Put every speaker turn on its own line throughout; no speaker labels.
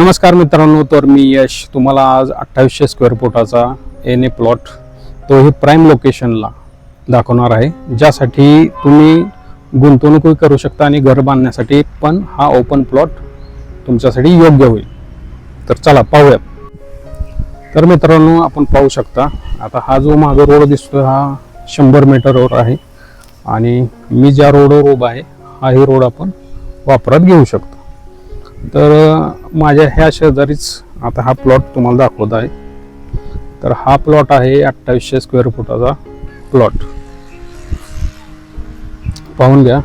नमस्कार मित्रांनो तर मी यश तुम्हाला आज अठ्ठावीसशे स्क्वेअर फुटाचा एन ए प्लॉट तोही प्राईम लोकेशनला दाखवणार आहे. ज्यासाठी तुम्ही गुंतवणूकही करू शकता आणि घर बांधण्यासाठी पण हा ओपन प्लॉट तुमच्यासाठी योग्य होईल. तर चला पाहूयात. तर मित्रांनो आपण पाहू शकता आता हा जो माझा रोड दिसतो हा शंभर मीटरवर आहे. आणि मी ज्या रोडवर उभा आहे हाही रोड आपण वापरात घेऊ शकतो. तर माझ्या ह्या शेजारीच आता हा प्लॉट तुम्हाला दाखवत आहे. तर हा प्लॉट आहे अठ्ठावीसशे स्क्वेअर फुटाचा प्लॉट पाहून घ्या.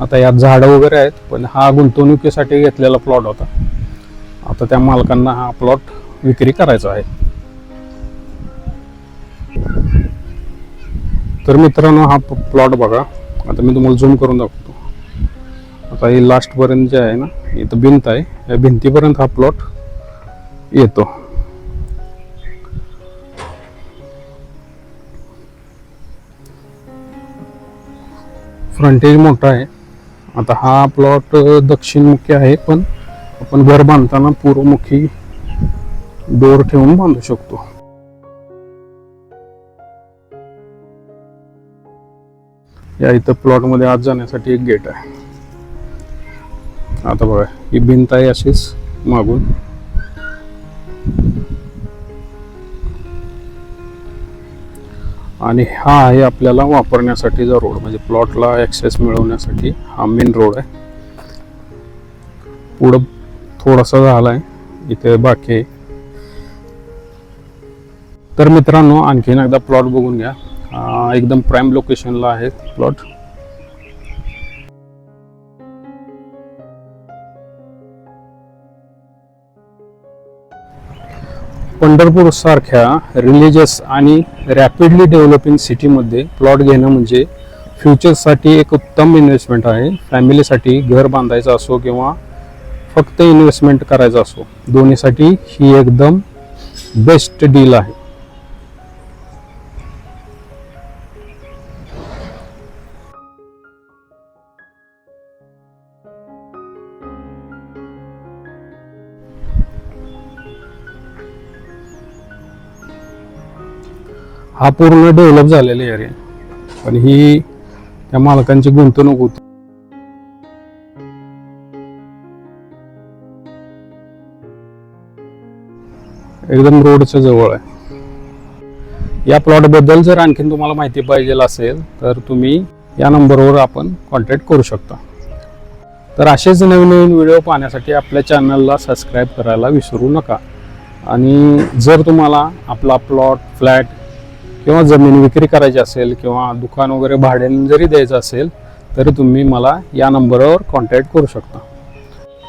आता यात झाडं वगैरे आहेत पण हा गुंतवणुकीसाठी घेतलेला प्लॉट होता. आता त्या मालकांना हा प्लॉट विक्री करायचा आहे. तर मित्रांनो हा प्लॉट बघा. आता मी तुम्हाला झूम करून दाखवतो. आता हे लास्टपर्यंत जे आहे ना इथं भिंत आहे. या भिंतीपर्यंत हा प्लॉट येतो. फ्रंटेज मोठा आहे. आता हा प्लॉट दक्षिणमुखी आहे पण आपण घर बांधताना पूर्वमुखी डोर ठेवून बांधू शकतो. या इथं प्लॉटमध्ये आत जाण्यासाठी एक गेट आहे. आता बघा ही भिंत आहे अशीच मागून. आणि हा आहे आपल्याला वापरण्यासाठीचा रोड म्हणजे प्लॉटला ॲक्सेस मिळवण्यासाठी हा मेन रोड आहे. पुढं थोडासा झाला आहे इथे बाकी आहे. तर मित्रांनो आणखीन एकदा प्लॉट बघून घ्या. एकदम प्राईम लोकेशनला आहे प्लॉट पंढरपूर सारख्या रिलिजियस आणि रॅपिडली डेव्हलपिंग सिटीमध्ये प्लॉट घेणं म्हणजे फ्युचरसाठी एक उत्तम इन्व्हेस्टमेंट आहे. फॅमिलीसाठी घर बांधायचं असो किंवा फक्त इन्व्हेस्टमेंट करायचं असो दोन्हीसाठी ही एकदम बेस्ट डील आहे. हा पूर्ण डेव्हलप झालेला एरिया पण ही त्या मालकांची गुंतवणूक होती. एकदम रोडच्या जवळ आहे. या प्लॉटबद्दल जर आणखीन तुम्हाला माहिती पाहिजे असेल तर तुम्ही या नंबरवर आपण कॉन्टॅक्ट करू शकता. तर असेच नवीन नवीन व्हिडिओ पाहण्यासाठी आपल्या चॅनलला सबस्क्राईब करायला विसरू नका. आणि जर तुम्हाला आपला प्लॉट फ्लॅट किंवा जमीन विक्री करायची असेल किंवा दुकान वगैरे भाड्याने जरी द्यायचं असेल तरी तुम्ही मला या नंबरवर कॉन्टॅक्ट करू शकता.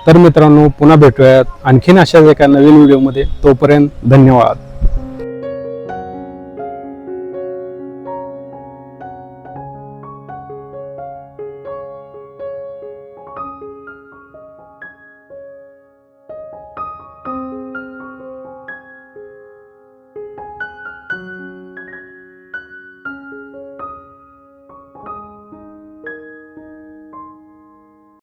तर मित्रांनो पुन्हा भेटूयात. आणखीन अशाच एका नवीन व्हिडिओमध्ये. तोपर्यंत धन्यवाद.